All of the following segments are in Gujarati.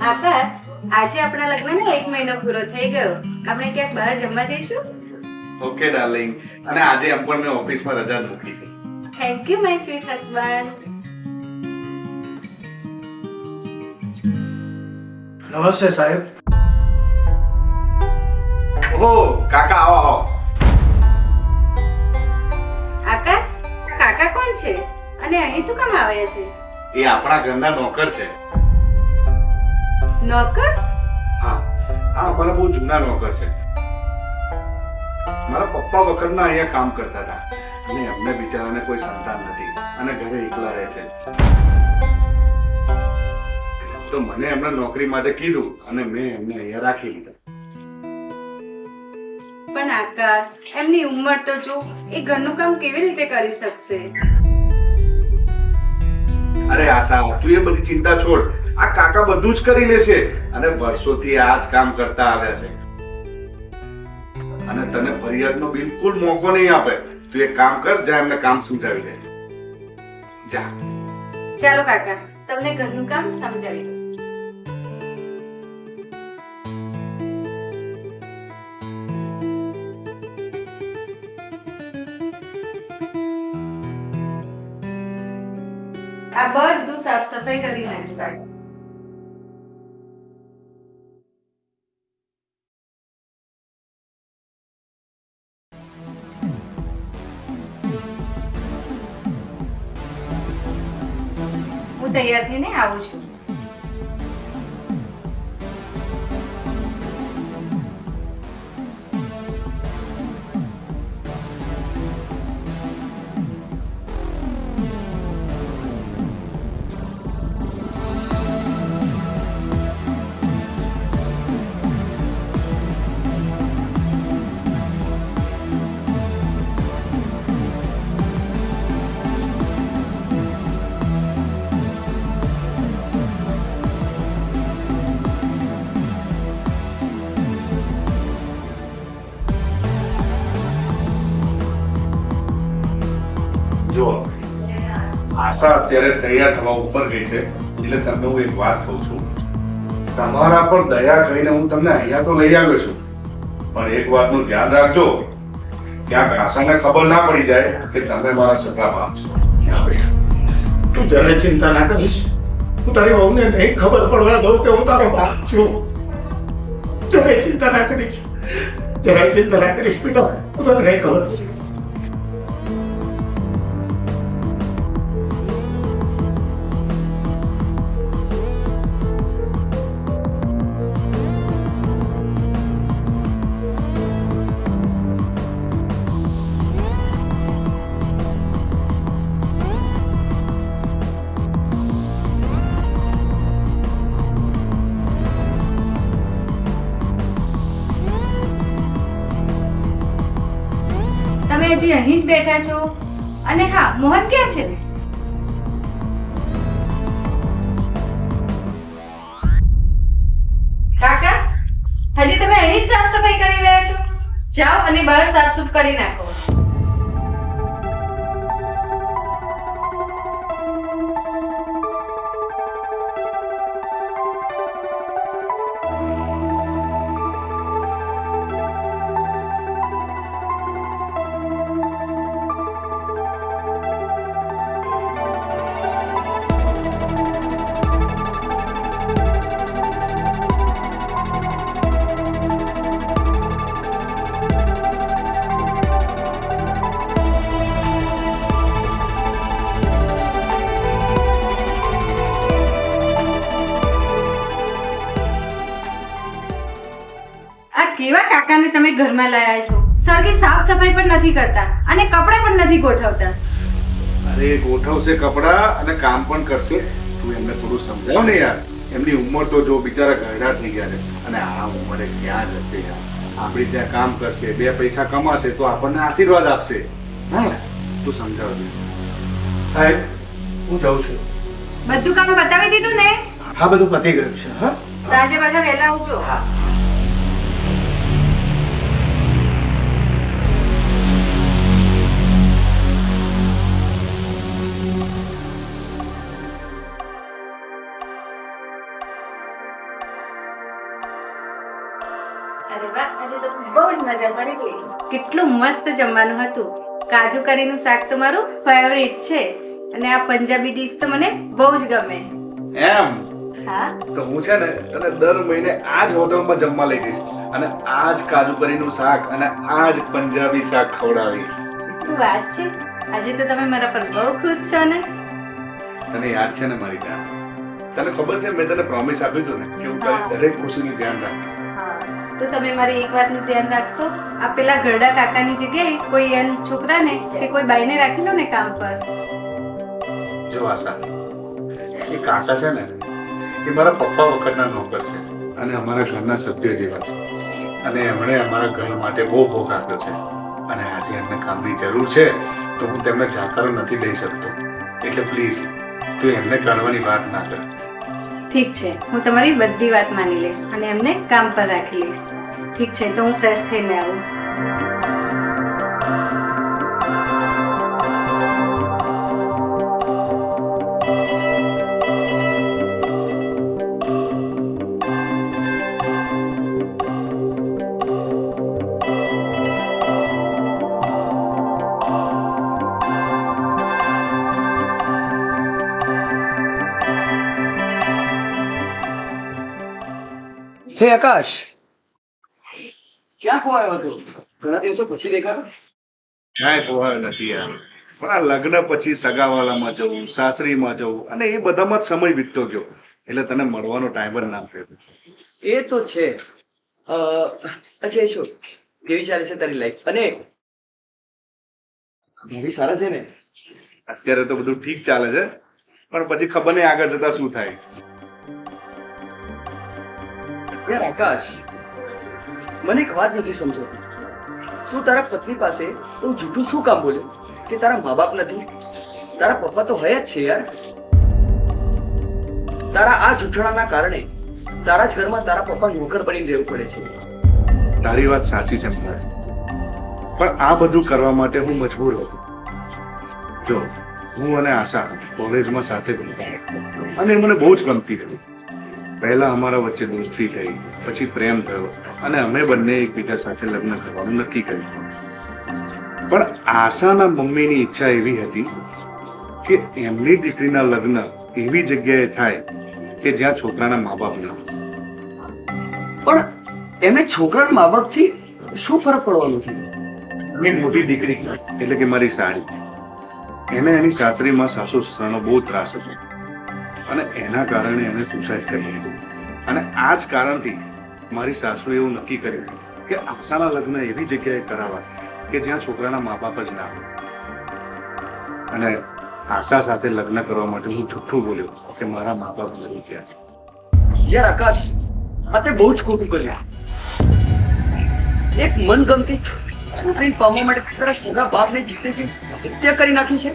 આકાશ આજે આપણા લગ્નને એક મહિનો પૂરો થઈ ગયો. આપણે ક્યાંક બહાર જમવા જઈશું? ઓકે ડાર્લિંગ અને આજે એમ પણ મેં ઓફિસમાં રજા મૂકી છે. Thank you my sweet husband namaste સાહેબ. ઓહો કાકા આવો આવો. આકાશ કાકા કોણ છે? અને અહીં શું કામ આવ્યા છે? એ આપણા ઘરના નોકર છે. નોકર? હા આ અમારા બહુ જૂના નોકર છે. મારા પપ્પા વખતના અહીંયા કામ કરતા હતા. અને એમને બિચારાને કોઈ સંતાન નથી. અને ઘરે એકલા રહે છે. તો મને એમને નોકરી માટે કીધું અને મેં એમને અહીંયા રાખી લીધા. પણ આકાશ એમની ઉંમર તો જો એ ઘરનું કામ કેવી રીતે કરી શકશે? અરે આશા તું એ બધી ચિંતા છોડ. આ કાકા બધું જ કરી લેશે અને વર્ષોથી આ જ કામ કરતા આવ્યા છે. અને તને ફરિયાદનો બિલકુલ મોકો નહીં આપે. તું એક કામ કર, જા એમને કામ સમજાવી દે. જા. ચાલો કાકા, તમને ઘરનું કામ સમજાવી આ બધું સાફ સફાઈ કરી નાખજો આવું છું. આશા અત્યારે તૈયાર થવા ઉપર ગઈ છે. એટલે તમને હું એક વાત કહું છું. તમારા પર દયા કરીને હું તમને અહીંયા તો લઈ આવ્યો છું. પણ એક વાતનું ધ્યાન રાખજો. ક્યાંક આશાને ખબર ના પડી જાય કે તમે મારા સગા બાપ છો. તું જરાય ચિંતા ના કરીશ. હું તારી વહુને નહીં ખબર પડવા દઉં કે હું તારો બાપ છું. જરાય ચિંતા ના કરીશ. જરાય ચિંતા ના કરીશ બેટા હું તને નહીં ખબર. હજી અહીં જ બેઠા છો? અને હા, મોહન ક્યાં છે? કાકા, હજી તમે અહીં સાફ સફાઈ કરી રહ્યા છો? જાઓ અને બહાર સાફ સુફ કરી નાખો. કાકાને તમે ઘરમાં લાયા છો. સરખી સાફ સફાઈ પણ નથી કરતા અને કપડાં પણ નથી ગોઠવતા. અરે ગોઠવશે કપડાં અને કામ પણ કરશે. તું એમને થોડું સમજાવ ને યાર. એમની ઉંમર તો જો બિચારા ઘરડા થઈ ગયા છે. અને આ ઉંમરે ક્યાં જશે યાર? આપણી ત્યાં કામ કરશે બે પૈસા કમાશે તો આપણને આશીર્વાદ આપશે. હા તું સમજાવ દે સાહેબ હું જાઉં છું. બધું કામ બતાવી દીધું ને? હા બધું પતી ગયું છે હા. સાંજે પાછા વહેલા આવજો હા. અરે વાહ આજે તો બહુ જ મજા પડી ગઈ. કેટલું મસ્ત જમવાનું હતું. કાજુ કરીનું શાક તો મારું ફેવરિટ છે. અને આ પંજાબી ડીશ તો મને બહુ જ ગમે. એમ? હા? તો હું છે ને તને દર મહિને આ જ હોટલમાં જમવા લઈ જઈશ. અને આ જ કાજુ કરીનું શાક અને આ જ પંજાબી શાક ખવડાવીશ. શું વાત છે? આજે તો તમે મારા પર બહુ ખુશ છો ને? તને યાદ છે ને મારી જાન તને ખબર છે મેં તને પ્રોમિસ આપ્યું હતું ને કે હું તારી. દરેક ખુશીનું ધ્યાન રાખીશ. હા. તો તમે મારી એક વાતનું ધ્યાન રાખશો? આ પેલા ઘરડા કાકાની જગ્યાએ કોઈ એમ છોકરાને કે કોઈ બાઈને રાખી લો ને કામ પર? જો આશા, એ કાકા છે ને, એ મારા પપ્પા વખતના નોકર છે અને અમારા ઘરના સભ્ય જેવા છે. અને એમણે અમારા ઘર માટે બહુ ભોગ આપ્યો છે. અને આજે એમને કામની જરૂર છે, તો હું તેમને જાકારો નથી દઈ શકતો. એટલે પ્લીઝ, તું એમને કાઢવાની વાત ના કર. ઠીક છે, હું તમારી બધી વાત માની લઈશ અને એમને કામ પર રાખી લઈશ. ઠીક છે, તો હું ફ્રેશ થઈને આવું. હે આકાશ. ક્યાં ખોવાયો હતો? ઘણા દિવસો પછી દેખાયો? ક્યાંય ખોવાયો નથી યાર. પણ આ લગ્ન પછી સગાવાલામાં જવું સાસરીમાં જવું અને એ બધામાં જ સમય વીતતો ગયો. એટલે તને મળવાનો ટાઈમ જ ના થયો. એ તો છે. અચ્છા શું? કેવી ચાલે છે તારી લાઈફ અને મૂવી સારા છે ને? અત્યારે તો બધું ઠીક ચાલે છે. પણ પછી ખબર નહીં આગળ જતા શું થાય. યાર આકાશ, મને એક વાત નથી સમજાતી. તું તારા પત્ની પાસે એવું જૂઠું શું કામ બોલ્યો કે તારા મા બાપ નથી? તારા પપ્પા તો હયા જ છે યાર. તારા આ જૂઠણાના કારણે તારા જ ઘરમાં તારા પપ્પા નોકર બની રહેવું પડે છે. તારી વાત સાચી છે પણ આ બધું કરવા માટે હું મજબૂર હતો. જો, હું અને આશા કોલેજમાં સાથે ભણતા અને મને બહુ જ ગમતી હતી. પહેલા અમારા વચ્ચે દોસ્તી થઈ પછી પ્રેમ થયો અને અમે બંને એકબીજા સાથે લગ્ન કરવાનું નક્કી કર્યું. પણ આશાના મમ્મીની ઈચ્છા એવી હતી કે એમની દીકરીના લગ્ન એવી જગ્યાએ થાય કે જ્યાં છોકરાના મા બાપ ના પણ એમને છોકરાના મા બાપથી શું ફરક પડવાનો છે? એની મોટી દીકરી એટલે કે મારી સાડી. એને એની સાસરીમાં સાસુ સસરાનો બહુ ત્રાસ હતો. અને એના કારણે એને સુસાઇડ કરી લીધું અને આ જ કારણથી મારી સાસુએ એવું નક્કી કર્યું કે આફસાના લગ્ન એવી જગ્યાએ કરાવવા કે જ્યાં છોકરાના મા બાપ જ ના હોય. અને આશા સાથે લગ્ન કરવા માટે હું જુઠ્ઠું બોલ્યો કે મારા મા બાપ મરી ગયા છે. યાર આકાશ આ તે બહુ જ ખોટું કર્યા. એક મનગમતી છોકરીને પામવા માટે તારા સગા બાપને જીતે છે, હત્યા કરી નાખી છે.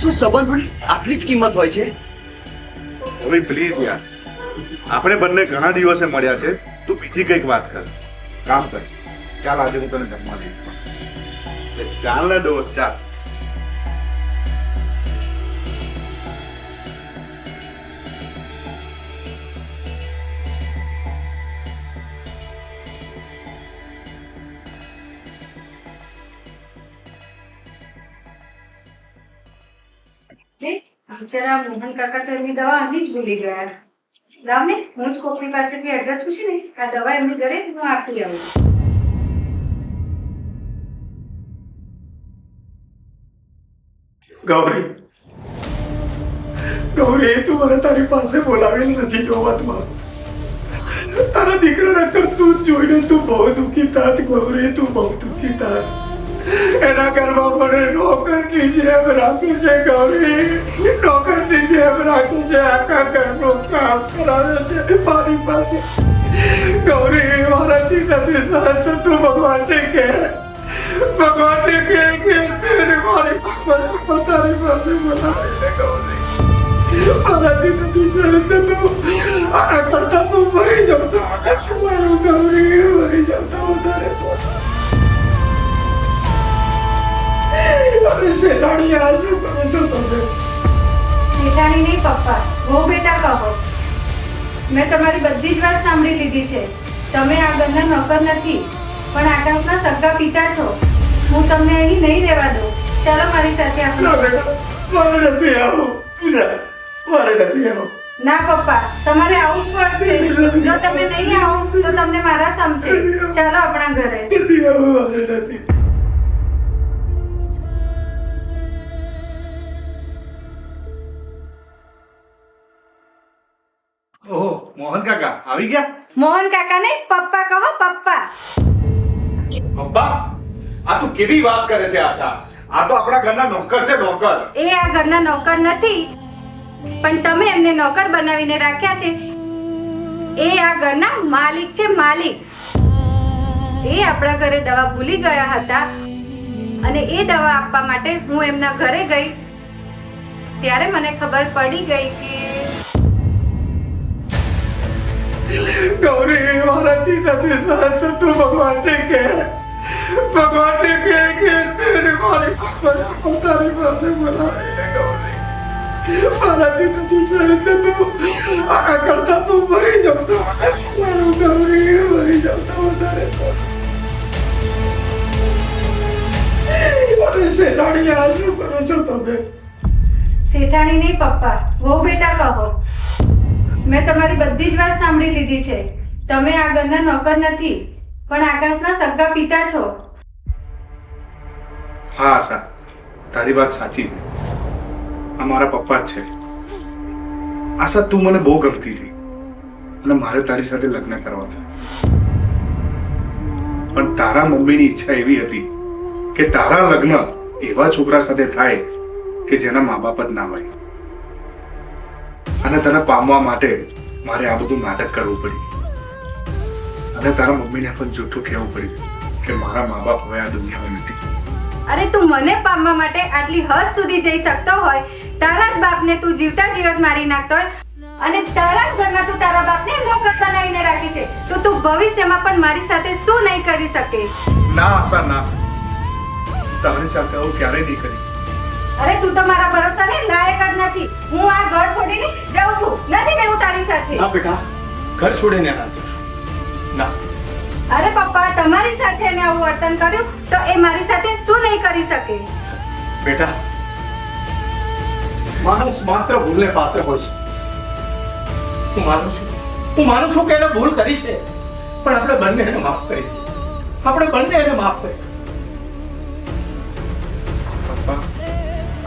શું સંબંધોની આટલી જ કિંમત હોય છે? હવે પ્લીઝ યાર. આપણે બંને ઘણા દિવસે મળ્યા છે. તું બીજી કંઈક વાત કર. કામ કર. ચાલ, આજે હું તને જમવા દઈશ ચાલ ને દોસ્ત, ચાલ. બિચારા મોહન કાકા તો એમની દવા અહીં જ ભૂલી ગયા. લાવ ને હું જ કોકની પાસેથી એડ્રેસ પૂછીને આ દવા એમની ઘરે હું આપી આવું. ગૌરી ગૌરી, તું મને તારી પાસે બોલાવેલ નથી જોવાતમાં. તારા દીકરાના કરતું જોઈને તું બહુ દુઃખી થાત, ગૌરી, તું બહુ દુઃખી થાત. એના ઘરમાં પણ નોકરની જેમ રાખે છે ગૌરી. નોકરની જેમ રાખે છે, આખા ઘરનું કામ કરાવે છે. મારી પાસે ગૌરી, મારાથી નથી સહન થતું. ભગવાનને કે ભગવાનને કે કે તેને મારી પોતાની પાસે બોલાવીને ગૌરી. મારાથી નથી સહન થતું. આના કરતા તું મરી જાવ તો મારું ગૌરી મરી જાવ તો વધારે અરે શેઠાણી આ શું કરો છો તમે? શેઠાણી નહીં પપ્પા. બહુ બેટા કહો. મેં તમારી બધી જ વાત સાંભળી લીધી છે. તમે આ ઘરના નોકર નથી પણ આકાશના સગા પિતા છો. હું તમને અહીં નહીં રહેવા દઉં. ચાલો મારી સાથે આપણે મારે નથી આવું. મારે નથી આવું. ના પપ્પા. તમારે આવું જ પડશે. જો તમે નહીં આવો તો તમને મારા સમજે ચાલો આપણા ઘરે. નથી આવું મારે નથી. મોહન કાકા આવી ગયા? મોહન કાકા ને પપ્પા કહો પપ્પા. પપ્પા આ તું કેવી વાત કરે છે આશા. આ તો આપણા ઘરના નોકર છે નોકર. એ આ ઘરના નોકર નથી પણ તમે એમને નોકર બનાવીને રાખ્યા છે. એ આ ઘરના માલિક છે માલિક. એ આપણા ઘરે દવા ભૂલી ગયા હતા અને એ દવા આપવા માટે હું એમના ઘરે ગઈ. ત્યારે મને ખબર પડી ગઈ કે ગૌરી, મારાથી નથી સહન થતું. ભગવાનને કહે. ભગવાનને કહે કે તેને મારી પોતાની પાસે બોલાવીને ગૌરી, મારાથી નથી સહન થતું. આ કરતા તું મરી જતો. તો મારું ગૌરી, મરી જતો તો વધારે અરે શેઠાણી આ કરો છો તમે? શેઠાણી નહીં, પપ્પા. બહુ બેટા કહો. મેં તમારી બધી જ વાત સાંભળી લીધી છે. તમે આ ઘરના નોકર નથી, પણ આકાશના સગા પિતા છો. હા આશા તારી વાત સાચી છે. આ મારા પપ્પા જ છે. આશા, તું મને બહુ ગમતી હતી. અને મારે તારી સાથે લગ્ન કરવા હતા. પણ તારા મમ્મીની ઈચ્છા એવી હતી કે તારા લગ્ન એવા છોકરા સાથે થાય કે જેના મા બાપ જ ના હોય. અને તને પામવા માટે મારે આ બધું નાટક કરવું પડ્યું અને તારા મમ્મીને પણ જૂઠું કહેવું પડ્યું કે મારા મા બાપ હવે આ દુનિયામાં નથી. અરે તું મને પામવા માટે આટલી હદ સુધી જઈ શકતો હોય તારા જ બાપને તું જીવતા જીવત મારી નાખતો હોય અને તારા જ ઘરમાં તું તારા બાપને નોકર બનાવીને રાખી છે તો તું ભવિષ્યમાં પણ મારી સાથે શું નહીં કરી શકે? ના આશા ના. તારી સાથે આવું ક્યારેય નહીં કરીશ અરે તું તો મારા ભરોસાને લાયક જ નથી. હું આ ઘર છોડીને જાઉં છું. નથી રહેવું તારી સાથે. ના બેટા ઘર છોડીને ના જશો ના. અરે પપ્પા તમારી સાથે એને આવું વર્તન કર્યું તો એ મારી સાથે શું નહીં કરી શકે? બેટા માણસ માત્ર ભૂલને પાત્ર હોય છે. હું માનું છું. હું માનું છું કે એને ભૂલ કરી છે. પણ આપણે બંને એને માફ કરી આપણે બંને એને માફ કરી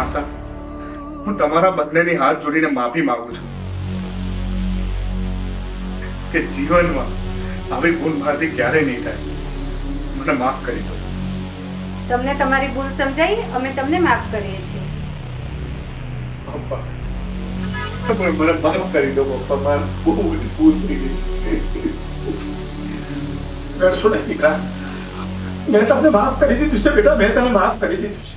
આશા હું તમારા બંનેની હાથ જોડીને માફી માંગુ છું કે જીવનમાં આવી ભૂલ મારાથી ક્યારેય નહીં થાય. મને માફ કરી દો. તમને તમારી ભૂલ સમજાઈ અમે તમને માફ કરીએ છીએ. પપ્પા તમે મને માફ કરી દો પપ્પા. મારે બહુ બધી ભૂલ થઈ ગઈ. રડશો નહીં દીકરા. મેં તમને માફ કરી દીધું છે બેટા. મેં તને માફ કરી દીધું છે.